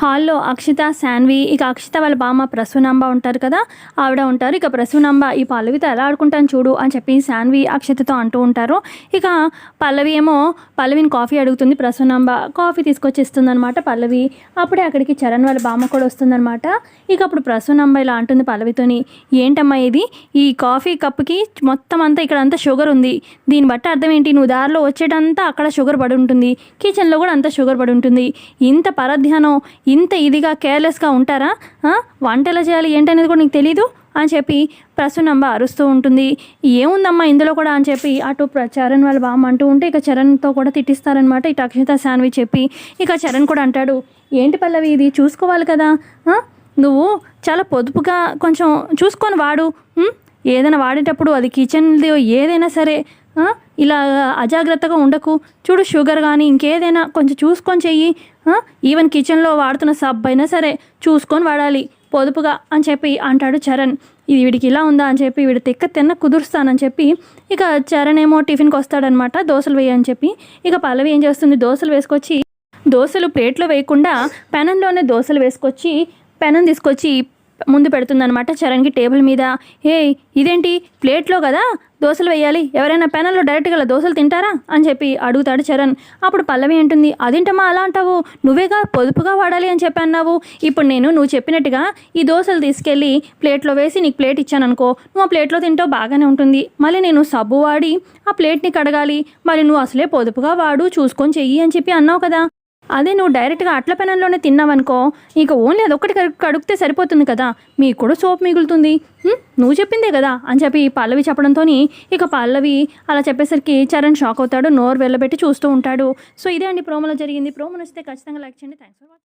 హాల్లో అక్షిత శాన్వి ఇక అక్షిత వాళ్ళ బామ్మ ప్రసూనాంబ ఉంటారు కదా ఆవిడ ఉంటారు. ఇక ప్రసూనాంబ ఈ పల్లవితో ఎలా ఆడుకుంటాను చూడు అని చెప్పి శాన్వి అక్షితతో అంటూ ఉంటారు. ఇక పల్లవి ఏమో పల్లవిని కాఫీ అడుగుతుంది ప్రసూనాంబ. కాఫీ తీసుకొచ్చి ఇస్తుంది అనమాట పల్లవి. అప్పుడే అక్కడికి చరణ్ వాళ్ళ బామ్మ కూడా వస్తుందన్నమాట. ఇక అప్పుడు ప్రసూనాంబ ఇలా అంటుంది పల్లవితోని ఏంటమ్మా ఇది? ఈ కాఫీ కప్కి మొత్తం అంతా ఇక్కడ అంతా షుగర్ ఉంది. దీన్ని బట్టి అర్థం ఏంటి? నువ్వు దారిలో వచ్చేటంతా అక్కడ షుగర్ పడి ఉంటుంది. కిచెన్లో కూడా అంతా షుగర్ పడి ఉంటుంది. ఇంత పరధ్యానం ఇంత ఇదిగా కేర్లెస్గా ఉంటారా? వంట ఎలా చేయాలి ఏంటనేది కూడా నీకు తెలీదు? అని చెప్పి ప్రసూనంబ అరుస్తూ ఉంటుంది. ఏముందమ్మా ఇందులో కూడా అని చెప్పి అటు చరణ్ వాళ్ళ బామ్మ అంటూ ఉంటే ఇక చరణ్తో కూడా తిట్టిస్తారనమాట ఇటు అక్షిత శాన్వి చెప్పి ఇక చరణ్ కూడా అంటాడు ఏంటి పల్లవి ఇది? చూసుకోవాలి కదా? నువ్వు చాలా పొదుపుగా కొంచెం చూసుకొని వాడు. ఏదైనా వాడేటప్పుడు అది కిచెన్ది ఏదైనా సరే ఇలా అజాగ్రత్తగా ఉండకు. చూడు షుగర్ కానీ ఇంకేదైనా కొంచెం చూసుకొని చెయ్యి. ఈవెన్ కిచెన్లో వాడుతున్న సబ్ అయినా సరే చూసుకొని వాడాలి. పొదుపుగా అని చెప్పి అంటాడు చరణ్. ఇది వీడికి ఇలా ఉందా అని చెప్పి వీడి తిక్క తిన్న కుదురుస్తానని చెప్పి ఇక చరణ్ ఏమో టిఫిన్కి వస్తాడనమాట. దోశలు వేయని చెప్పి. ఇక పల్లవి ఏం చేస్తుంది? దోశలు వేసుకొచ్చి దోశలు ప్లేట్లో వేయకుండా పెనంలోనే దోశలు వేసుకొచ్చి పెనం తీసుకొచ్చి ముందు పెడుతుందనమాట చరణ్కి టేబుల్ మీద ఏ ఇదేంటి? ప్లేట్లో కదా? దోశలు వేయాలి ఎవరైనా పెనంలో డైరెక్ట్గా దోశలు తింటారా? అని చెప్పి అడుగుతాడు చరణ్. అప్పుడు పల్లవి ఏంటుంది అదేంటమ్మా అలా అంటావు? నువ్వేగా పొదుపుగా వాడాలి అని చెప్పి అన్నావు ఇప్పుడు నేను నువ్వు చెప్పినట్టుగా ఈ దోశలు తీసుకెళ్ళి ప్లేట్లో వేసి నీకు ప్లేట్ ఇచ్చాను అనుకో నువ్వు ఆ ప్లేట్లో తింటావు బాగానే ఉంటుంది. మళ్ళీ నేను సబ్బు వాడి ఆ ప్లేట్ని కడగాలి. మరి నువ్వు అసలే పొదుపుగా వాడు చూసుకొని చెయ్యి అని చెప్పి అన్నావు కదా. అదే నువ్వు డైరెక్ట్గా అట్ల పెనంలోనే తిన్నావనుకో ఇక ఓన్లీ అదొక్కటి కడు- కడుక్తే సరిపోతుంది కదా. మీకు కూడా సోప్ మిగులుతుంది. నువ్వు చెప్పిందే కదా అని చెప్పి పల్లవి చెప్పడంతో ఇక పల్లవి అలా చెప్పేసరికి చరణ్ షాక్ అవుతాడు నోరు వెళ్ళబెట్టి చూస్తూ ఉంటాడు. సో ఇదే అండి ప్రోమోలో జరిగింది. ప్రోమో నచ్చితే ఖచ్చితంగా లైక్ చేయండి. Thanks for watching